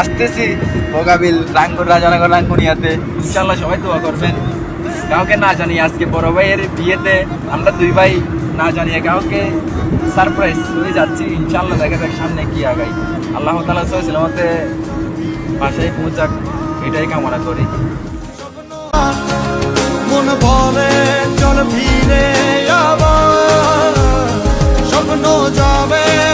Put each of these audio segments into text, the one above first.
আসতেছি। মোকাবিল রাঙ্গুর রাজানগর রাঙ্গুনিয়াতে। ইনশাল্লাহ সবাই দোয়া করবেন। কাউকে না জানিয়ে আজকে বড় ভাইয়ের বিয়েতে আমরা দুই ভাই না জানিয়ে কাউকে সারপ্রাইজ হয়ে যাচ্ছি। ইনশাল্লাহ দেখা যাক সামনে কি আগাই আল্লাহ তালা সালামতে বাসায় পৌঁছাক। এটাই কামনা করি। মন চল আবার। স্বপ্ন যাবে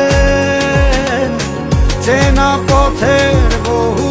চেনা পথের বহু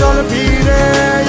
চল ফিরে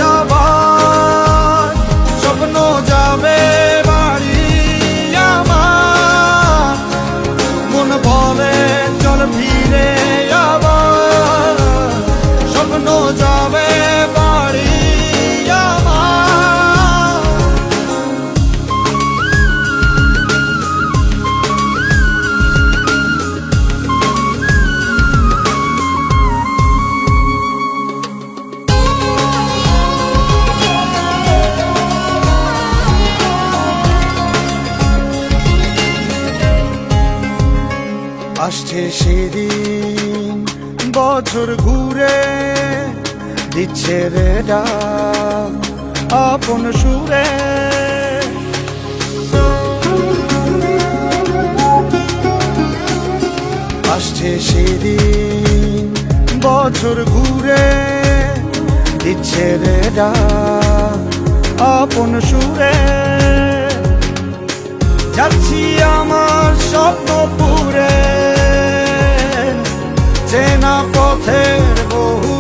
আসছে সেদিন, বছর ঘুরে দিচ্ছে রে ডাক আপন সুরে। আসছে সেদিন, বছর ঘুরে দিচ্ছে রে ডাক আপন সুরে। যাচ্ছি আমার স্বপ্ন পথের বহু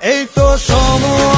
এই তো সময়